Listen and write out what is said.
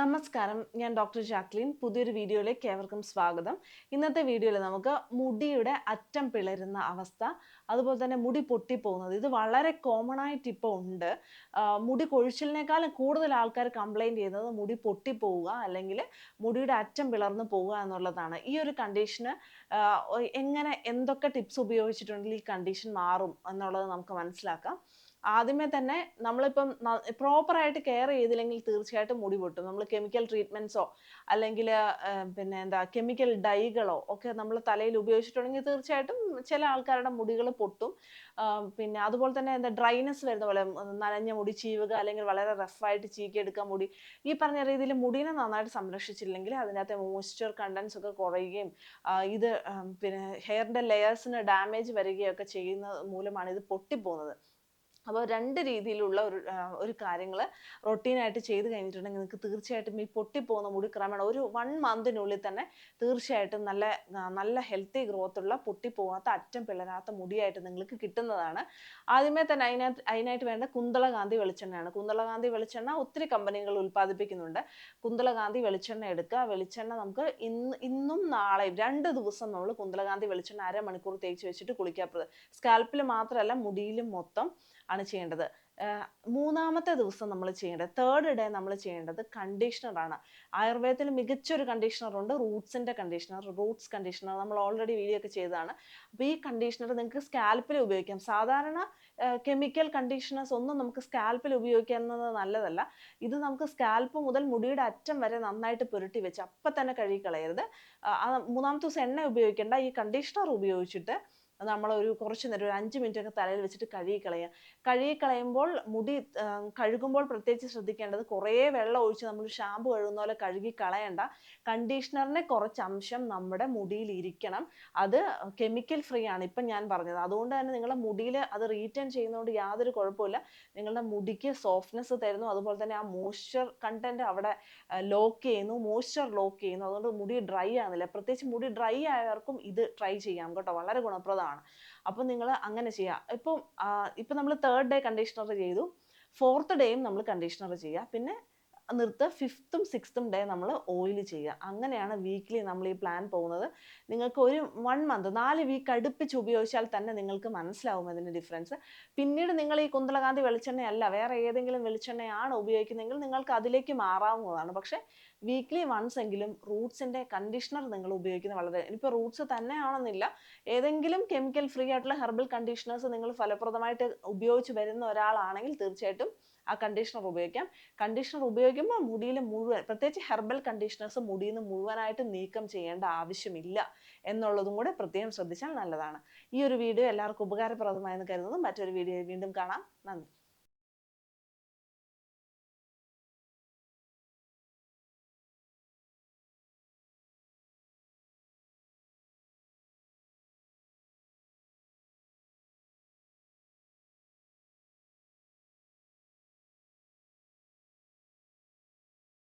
നമസ്കാരം. ഞാൻ doctor Jacqueline. പുതിയൊരു വീഡിയോയിലേക്ക് ഏവർക്കും സ്വാഗതം. ഇന്നത്തെ വീഡിയോയിൽ നമുക്ക് മുടിയുടെ അറ്റം പിളരുന്ന അവസ്ഥ അതുപോലെ തന്നെ മുടി പൊട്ടിപ്പോകുന്നത് ഇത് വളരെ കോമൺ ആയിട്ട് ഇപ്പോൾ ഉണ്ട്. മുടി കൊഴിച്ചിലിനേക്കാളും കൂടുതൽ ആൾക്കാർ കംപ്ലൈന്റ് ചെയ്യുന്നത് മുടി പൊട്ടിപ്പോവുക അല്ലെങ്കിൽ മുടിയുടെ അറ്റം പിളർന്നു പോവുക എന്നുള്ളതാണ്. ഈ ഒരു കണ്ടീഷന് എങ്ങനെ എന്തൊക്കെ ടിപ്സ് ഉപയോഗിച്ചിട്ടുണ്ടെങ്കിൽ ഈ കണ്ടീഷൻ മാറും എന്നുള്ളത് നമുക്ക് മനസ്സിലാക്കാം. ആദ്യമേ തന്നെ നമ്മളിപ്പം പ്രോപ്പറായിട്ട് കെയർ ചെയ്തില്ലെങ്കിൽ തീർച്ചയായിട്ടും മുടി പൊട്ടും. നമ്മൾ കെമിക്കൽ ട്രീറ്റ്മെന്റ്സോ അല്ലെങ്കിൽ പിന്നെ എന്താ കെമിക്കൽ ഡൈകളോ ഒക്കെ നമ്മൾ തലയിൽ ഉപയോഗിച്ചിട്ടുണ്ടെങ്കിൽ തീർച്ചയായിട്ടും ചില ആൾക്കാരുടെ മുടികൾ പൊട്ടും. പിന്നെ അതുപോലെ തന്നെ എന്താ ഡ്രൈനെസ് വരുന്ന പോലെ നനഞ്ഞ മുടി ചീവുക അല്ലെങ്കിൽ വളരെ റഫായിട്ട് ചീക്കിയെടുക്കാൻ മുടി ഈ പറഞ്ഞ രീതിയിൽ മുടിനെ നന്നായിട്ട് സംരക്ഷിച്ചില്ലെങ്കിൽ അതിനകത്തെ മോയ്സ്ചർ കണ്ടൻസ് ഒക്കെ കുറയുകയും ഇത് പിന്നെ ഹെയറിന്റെ ലെയേഴ്സിന് ഡാമേജ് വരികയൊക്കെ ചെയ്യുന്ന മൂലമാണ് ഇത് പൊട്ടിപ്പോകുന്നത്. അപ്പോൾ രണ്ട് രീതിയിലുള്ള ഒരു ഒരു കാര്യങ്ങൾ റൊട്ടീനായിട്ട് ചെയ്ത് കഴിഞ്ഞിട്ടുണ്ടെങ്കിൽ നിങ്ങൾക്ക് തീർച്ചയായിട്ടും ഈ പൊട്ടിപ്പോകുന്ന മുടി ക്രമേണ ഒരു വൺ മന്തിനുള്ളിൽ തന്നെ തീർച്ചയായിട്ടും നല്ല നല്ല ഹെൽത്തി ഗ്രോത്ത് ഉള്ള പൊട്ടിപ്പോകാത്ത അറ്റം പിളരാത്ത മുടിയായിട്ട് നിങ്ങൾക്ക് കിട്ടുന്നതാണ്. ആദ്യമേ തന്നെ അതിനകത്ത് അതിനായിട്ട് വേണ്ട കുന്തളകാന്തി വെളിച്ചെണ്ണയാണ്. കുന്തളകാന്തി വെളിച്ചെണ്ണ ഒത്തിരി കമ്പനികൾ ഉൽപ്പാദിപ്പിക്കുന്നുണ്ട്. കുന്തളകാന്തി വെളിച്ചെണ്ണ എടുക്കുക. വെളിച്ചെണ്ണ നമുക്ക് ഇന്ന് ഇന്നും നാളെയും രണ്ട് ദിവസം നമ്മൾ കുന്തളകാന്തി വെളിച്ചെണ്ണ അരമണിക്കൂർ തേച്ച് വെച്ചിട്ട് കുളിക്കുക സ്കാൽപ്പിൽ മാത്രമല്ല മുടിയിലും മൊത്തം ആണ് ചെയ്യേണ്ടത്. മൂന്നാമത്തെ ദിവസം നമ്മൾ ചെയ്യേണ്ടത് തേർഡ് ഡേ നമ്മൾ ചെയ്യേണ്ടത് കണ്ടീഷണറാണ് ആയുർവേദത്തിൽ മികച്ചൊരു കണ്ടീഷണർ ഉണ്ട് റൂട്ട്സിന്റെ കണ്ടീഷണർ റൂട്ട്സ് കണ്ടീഷണർ നമ്മൾ ഓൾറെഡി വീഡിയോ ഒക്കെ ചെയ്തതാണ്. അപ്പോൾ ഈ കണ്ടീഷണർ നിങ്ങൾക്ക് സ്കാൽപ്പിൽ ഉപയോഗിക്കാം. സാധാരണ കെമിക്കൽ കണ്ടീഷണേഴ്സ് ഒന്നും നമുക്ക് സ്കാൽപ്പിൽ ഉപയോഗിക്കുന്നത് നല്ലതല്ല. ഇത് നമുക്ക് സ്കാൽപ്പ് മുതൽ മുടിയുടെ അറ്റം വരെ നന്നായിട്ട് പുരട്ടി വെച്ച് അപ്പം തന്നെ കഴുകി കളയരുത്. മൂന്നാമത്തെ ദിവസം എണ്ണ ഉപയോഗിക്കേണ്ട. ഈ കണ്ടീഷണർ ഉപയോഗിച്ചിട്ട് നമ്മൾ ഒരു കുറച്ച് നേരം ഒരു അഞ്ച് മിനിറ്റ് ഒക്കെ തലയിൽ വെച്ചിട്ട് കഴുകി കളയുക കഴുകി കളയുമ്പോൾ മുടി കഴുകുമ്പോൾ പ്രത്യേകിച്ച് ശ്രദ്ധിക്കേണ്ടത് കുറേ വെള്ളം ഒഴിച്ച് നമ്മൾ ഷാമ്പു കഴുകുന്ന പോലെ കഴുകി കളയണ്ട കണ്ടീഷണറിന്റെ കുറച്ച് അംശം നമ്മുടെ മുടിയിൽ ഇരിക്കണം. അത് കെമിക്കൽ ഫ്രീ ആണ് ഇപ്പം ഞാൻ പറഞ്ഞത്. അതുകൊണ്ട് തന്നെ നിങ്ങളുടെ മുടിയിൽ അത് റീറ്റേൺ ചെയ്യുന്നതുകൊണ്ട് യാതൊരു കുഴപ്പമില്ല നിങ്ങളുടെ മുടിക്ക് സോഫ്റ്റ്നെസ് തരുന്നു. അതുപോലെ തന്നെ ആ മോയ്സ്ചർ കണ്ടന്റ് അവിടെ ലോക്ക് ചെയ്യുന്നു. മോയ്സ്ചർ ലോക്ക് ചെയ്യുന്നു. അതുകൊണ്ട് മുടി ഡ്രൈ ആകുന്നില്ല പ്രത്യേകിച്ച് മുടി ഡ്രൈ ആയവർക്കും ഇത് ട്രൈ ചെയ്യാം കേട്ടോ. വളരെ ഗുണപ്രദമാണ്. അപ്പോൾ നിങ്ങൾ അങ്ങനെ ചെയ്യുക ഇപ്പം ഇപ്പം നമ്മൾ തേർഡ് ഡേ കണ്ടീഷണർ ചെയ്തു. ഫോർത്ത് ഡേയും നമ്മൾ കണ്ടീഷണർ ചെയ്യുക പിന്നെ നിർത്തുക. ഫിഫ്ത്തും സിക്സ്ത്തും ഡേ നമ്മൾ ഓയിൽ ചെയ്യുക. അങ്ങനെയാണ് വീക്ക്ലി നമ്മൾ ഈ പ്ലാൻ പോകുന്നത്. നിങ്ങൾക്ക് ഒരു വൺ മന്ത് നാല് വീക്ക് അടുപ്പിച്ച് ഉപയോഗിച്ചാൽ തന്നെ നിങ്ങൾക്ക് മനസ്സിലാവും അതിന്റെ ഡിഫറൻസ് പിന്നീട് നിങ്ങൾ ഈ കുന്തളകാന്തി വെളിച്ചെണ്ണയല്ല വേറെ ഏതെങ്കിലും വെളിച്ചെണ്ണയാണ് ഉപയോഗിക്കുന്നതെങ്കിൽ നിങ്ങൾക്ക് അതിലേക്ക് മാറാവുന്നതാണ്. പക്ഷേ വീക്ക്ലി വൺസ് എങ്കിലും റൂട്ട്സിന്റെ കണ്ടീഷണർ നിങ്ങൾ ഉപയോഗിക്കുന്നത് വളരെ ഇനിയിപ്പോൾ റൂട്ട്സ് തന്നെയാണെന്നില്ല. ഏതെങ്കിലും കെമിക്കൽ ഫ്രീ ആയിട്ടുള്ള ഹെർബൽ കണ്ടീഷണേഴ്സ് നിങ്ങൾ ഫലപ്രദമായിട്ട് ഉപയോഗിച്ച് വരുന്ന ഒരാളാണെങ്കിൽ തീർച്ചയായിട്ടും ആ കണ്ടീഷണർ ഉപയോഗിക്കാം. കണ്ടീഷണർ ഉപയോഗിക്കുമ്പോൾ മുടിയിൽ മുഴുവൻ പ്രത്യേകിച്ച് ഹെർബൽ കണ്ടീഷണേഴ്സ് മുടിയിൽ നിന്ന് മുഴുവനായിട്ട് നീക്കം ചെയ്യേണ്ട ആവശ്യമില്ല എന്നുള്ളതും കൂടെ പ്രത്യേകം ശ്രദ്ധിച്ചാൽ നല്ലതാണ്. ഈ ഒരു വീഡിയോ എല്ലാവർക്കും ഉപകാരപ്രദമായെന്ന് കരുതുന്നു. മറ്റൊരു വീഡിയോ വീണ്ടും കാണാം. നന്ദി.